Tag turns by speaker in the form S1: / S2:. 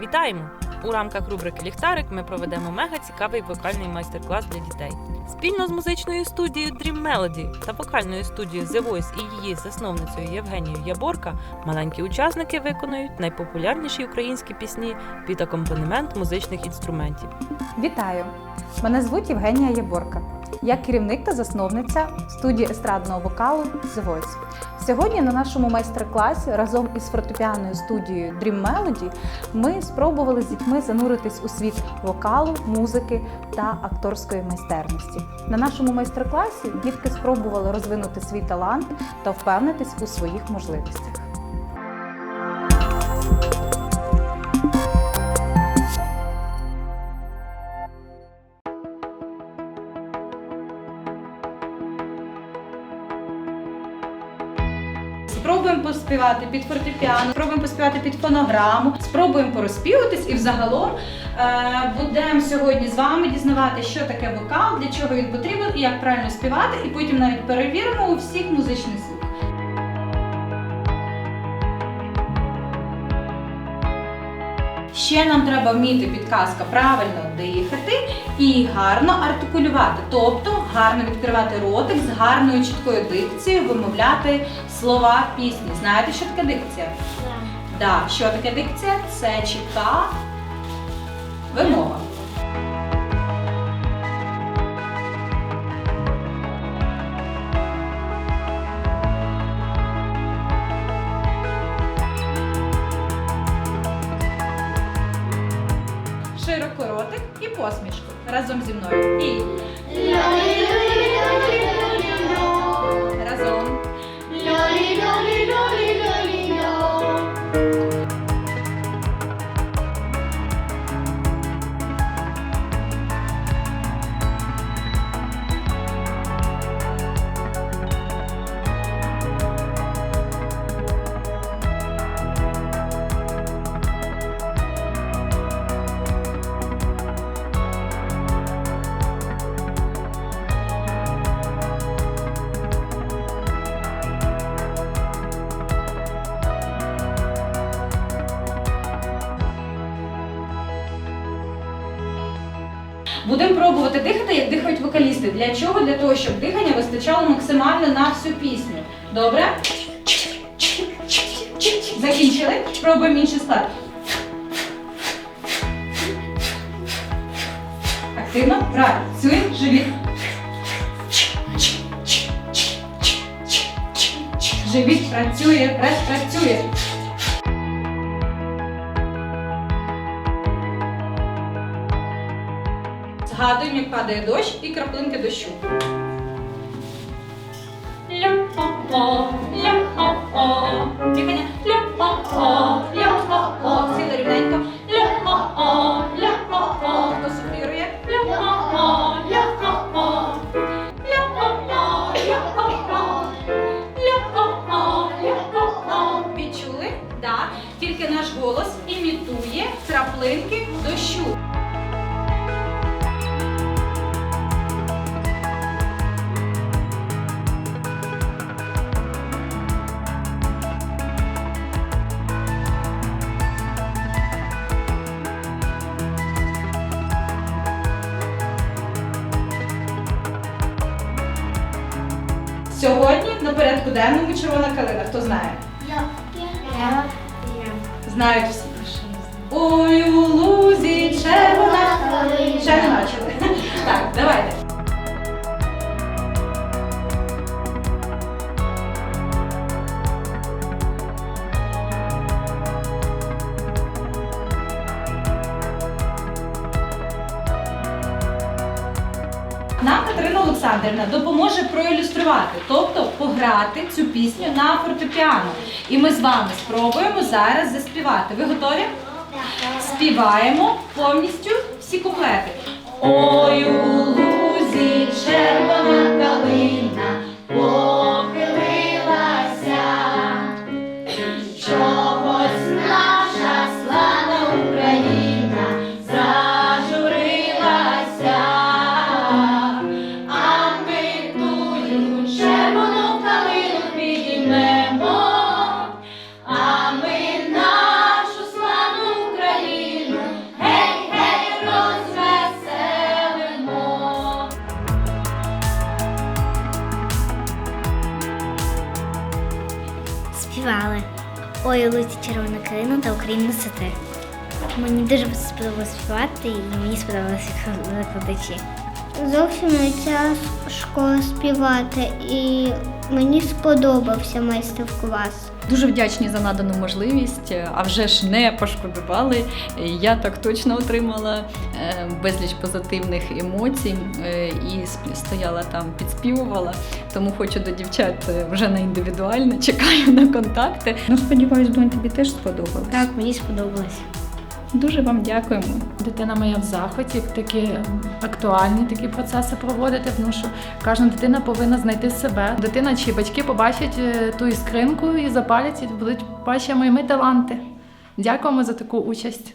S1: Вітаємо! У рамках рубрики Ліхтарик ми проведемо мега цікавий вокальний майстер-клас для дітей. Спільно з музичною студією Dream Melody та вокальною студією The Voice і її засновницею Євгенією Яборка маленькі учасники виконують найпопулярніші українські пісні під акомпанемент музичних інструментів.
S2: Вітаю! Мене звуть Євгенія Яборка. Я керівник та засновниця студії естрадного вокалу The Voice. Сьогодні на нашому майстер-класі разом із фортепіаною студією Dream Melody ми спробували з дітьми зануритись у світ вокалу, музики та акторської майстерності. На нашому майстер-класі дітки спробували розвинути свій талант та впевнитись у своїх можливостях. Спробуємо поспівати під фортепіано, спробуємо поспівати під фонограму, спробуємо порозпіватись і взагалом е, будемо сьогодні з вами дізнавати, що таке вокал, для чого він потрібен і як правильно співати, і потім навіть перевіримо у всіх музичних слух. Ще нам треба вміти підказка правильно дихати і гарно артикулювати, тобто гарно відкривати ротик з гарною чіткою дикцією, вимовляти слова пісні. Знаєте, що таке дикція? Да. Що таке дикція? Це чітка Широко ротик і посмішку. Разом зі мною. І Будемо пробувати дихати, як дихають вокалісти. Для чого? Для того, щоб дихання вистачало максимально на всю пісню. Добре? Закінчили? Пробуємо інший склад. Активно. Працюємо. Живіт. Живіт працює, працює. Згадуємо, як падає дощ і краплинки дощу. Ля-о-о, ля-о-о. Дихання. Сіли рівненько. Ля-о-о, ля-о-о. Хто. Ля-о-о, ля-о-о. Ля-о-о, ля-о-о. Відчули? Так. Тільки наш голос імітує краплинки дощу. Сьогодні на порядку денному червона калина. Хто знає? Я. Знають всі. Ой, у Нам Катерина Олександрівна допоможе проілюструвати, тобто пограти цю пісню на фортепіано. І ми з вами спробуємо зараз заспівати. Ви готові? Співаємо повністю всі куплети. Ой,
S3: Ой, луці червона калина та Україна сати. Мені дуже сподобалося співати і мені сподобалися викладачі.
S4: Зовсім не ця школа співати, і мені сподобався майстер-клас.
S5: Дуже вдячні за надану можливість, а вже ж не пошкодували. Я так точно отримала е, безліч позитивних емоцій е, і стояла там, підспівувала. Тому хочу до дівчат е, вже на індивідуально, чекаю на контакти. Ну, сподіваюсь, донь, тобі теж сподобалось.
S3: Так, мені сподобалось.
S5: Дуже вам дякуємо.
S6: Дитина моя в захваті, такі актуальні такі процеси проводити, тому що кожна дитина повинна знайти себе. Дитина чи батьки побачать е, ту іскринку і запалять, будуть бачимо мої таланти. Дякуємо за таку участь.